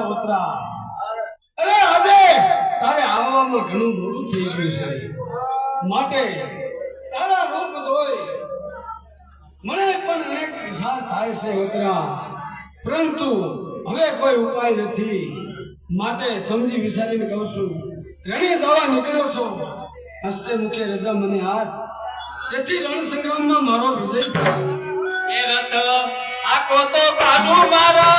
પ્રિયા અરે આજે તારે આવવામાં ઘણું મોડું થઈ ગયું છે. માટે તારા રૂપ જોઈ મને પણ અનેક વિચાર થાય છે ઓતરા પરંતુ હવે કોઈ ઉપાય નથી. માટે સમજી વિચારીને કહું છું, રણે જવા નીકળ્યો છો. હસ્તે મુખે રજા મને હાથ. તેથી રણ સંગ્રામમાં મારો વિજય થાય. એ રથ આખો તો કાઢું મારા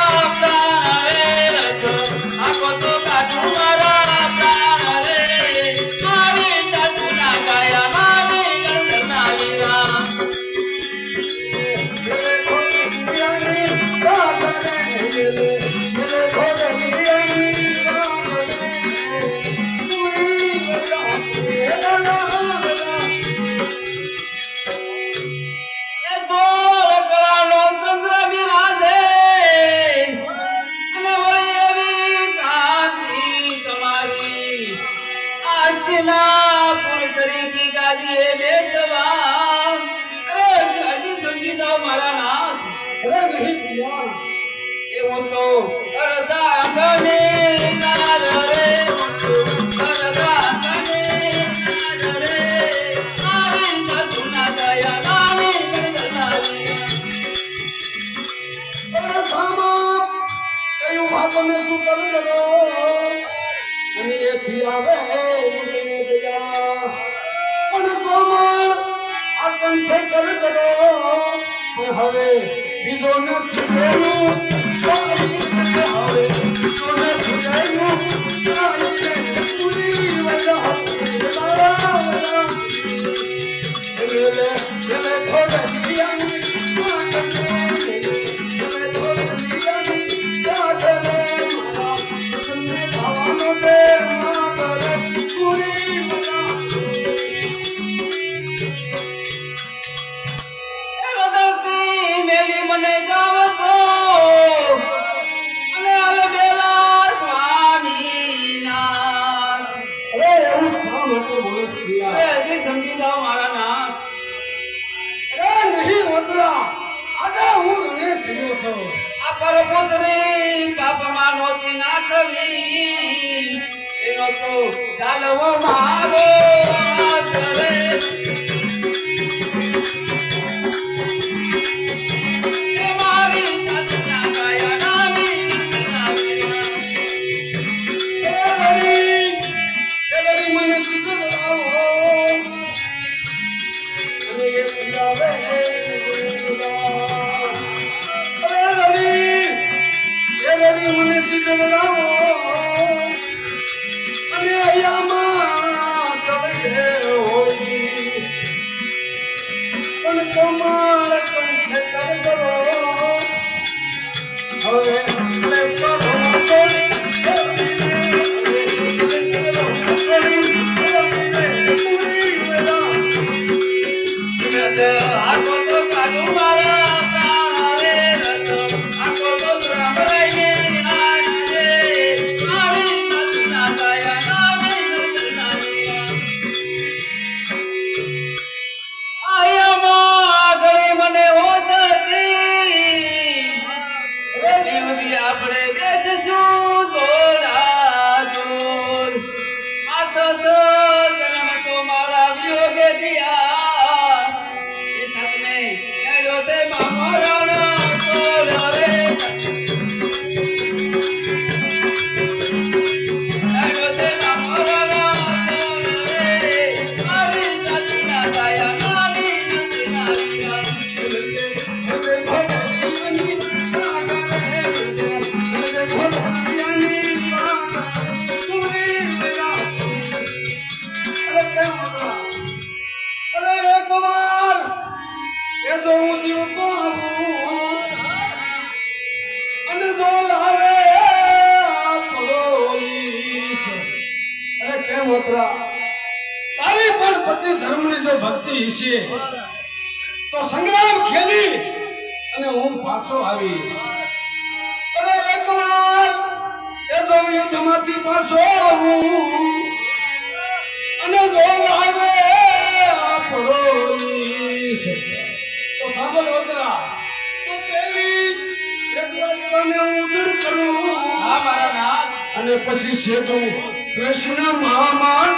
જાઓ મારા નાથ એવું તો અરદા ગમે નાર રે અરદા ગમે અને રે. મારી સતુના દયા નામી ગણગણાવી હવે બીજો નથી રહેલું. હવે બીજો નથી રહેલું. પરપુત્રી કાપમાં નહોતી નાખવી. એનો તો ચાલવો મારો હાથ રથ સંગ્રામ ખેલી અને હું પાછો આવી અરે એકવાર એ પાછો આવું અને જો લાવે સાંભળ ઉદળ કરું. હા મારા નાથ અને પછી સેતુ કૃષ્ણ મહામાન.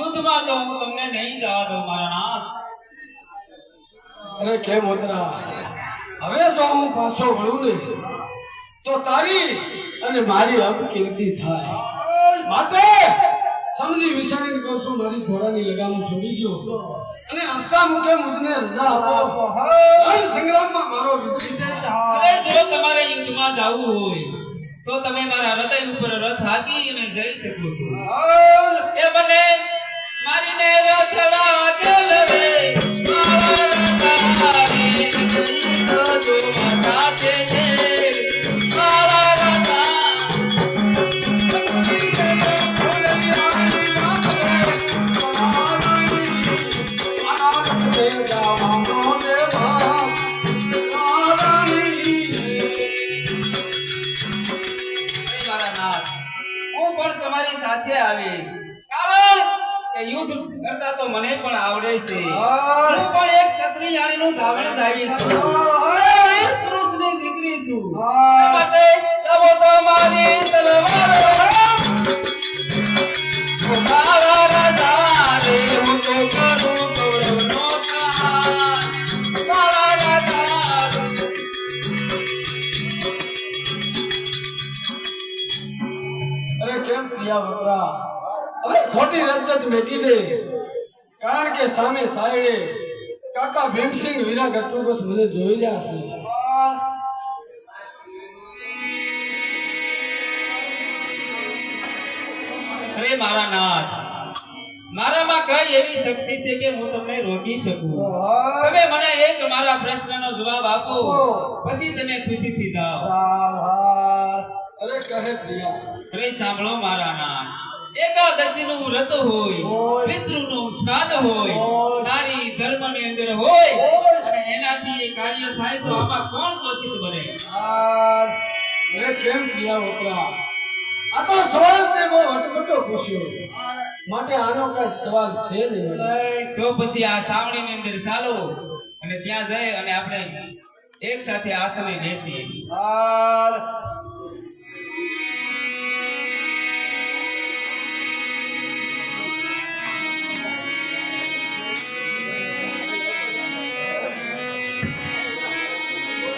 યુદ્ધમાં તો હું તમને નહીં જવા દઉં મારા નાથ અરે કેમ ઉતરા હવે જો હું પાછો વળું ને તો તારી અને મારી અપકીર્તિ થાય. માટે સમજી વિચારીને કહું છું મારી ઘોડાની લગામ છોડી દો અને હસતા મુખે મુજને રજા આપો. રણ સંગ્રામમાં મારો વિજય થાય અરે જો તમારે યુદ્ધમાં જવું હોય તો તમે મારા હૃદય ઉપર રથ હાકી અને જઈ શકો છો. એ બને મારીને રથ વાગેલ રે. તમારી સાથે આવીશ કારણ કે યુદ્ધ કરતા તો મને પણ આવડે છે. હું. પણ એક ક્ષત્રિય જાણીનું ધાવણ ધાવી છું. હું વીર પુરુષની દીકરી છું. માટે લાવો તો મારી તલવાર મારા રાજા રે હું તો કરું ખોટી રજત મેકી દે કારણ કે સામે સાયડે કાકા ભીમસિંહ વીરા ગટ્ટુ મને જોઈ રહ્યા છે. અરે મારા નાથ મારામાં કઈ એવી શક્તિ છે કે હું તમને રોકી શકું? તમે મને એક મારા પ્રશ્નનો જવાબ આપો પછી તમે ખુશીથી જાઓ. અરે કહે પ્રિયા. અરે સાંભળો મારા નાથ એકાદશીનું વ્રત હોય પિતૃનું શ્રાદ્ધ હોય નારી ધર્મની અંદર હોય અને એનાથી એ કાર્ય થાય તો આમાં કોણ દોષિત બને? કેમ ગયા વપરા આ તો સવાલ તે બહુ અટપટો પૂછ્યો. માટે આનો કઈ સવાલ છે નહીં. તો પછી આ સાવણીની અંદર ચાલો અને ત્યાં જઈ અને આપણે એક સાથે આસને બેસીએ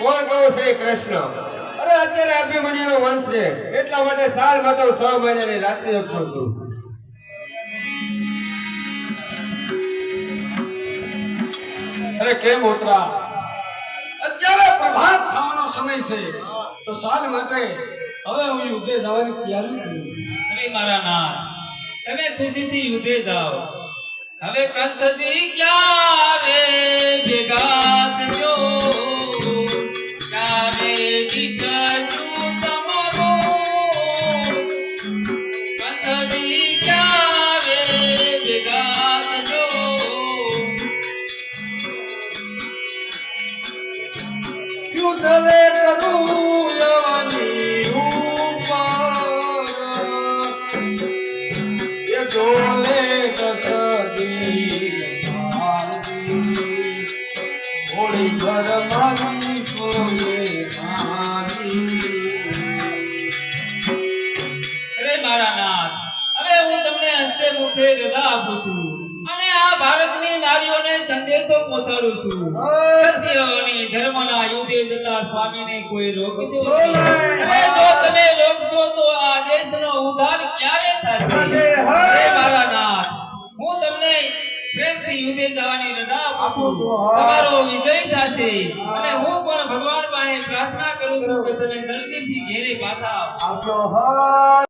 કોણ કહું શ્રી કૃષ્ણ? અરે અત્યારે અભિમન્યુનો વંશ છે. એટલા માટે સાલમાં માટે છ મહિનાની રાત્રિ છું છું અરે કેમ ઉતરા? અત્યારે પ્રભાત થવાનો સમય છે. તો સાલ માટે હવે હું યુદ્ધે જવાની તૈયારી અરે મારા નાથ, તમે ખુશીથી યુદ્ધે જાઓ. હવે કંથજી ક્યારે ભેગા થયો ક્યારે દીકરું હોળી ઘર મારી અરે મારા નાથ હવે હું તમને હસ્તે મુખે રજા આપું છું અને આ ભારતની નારીઓને સંદેશો પહોંચાડું છું. સત્ય ધર્મના યુદ્ધે જતા સ્વામીને કોઈ રોકશો. જો તમે રોકશો તો આ દેશનો ઉદ્ધાર ક્યારે થશે? મારા નાથ હું તમને પ્રેમથી યુદ્ધે જવાની રજા તમારો વિજય થશે. અને હું પણ ભગવાન પાસે પ્રાર્થના કરું છું કે તમે જલ્દીથી ઘેરે પાછા આવો.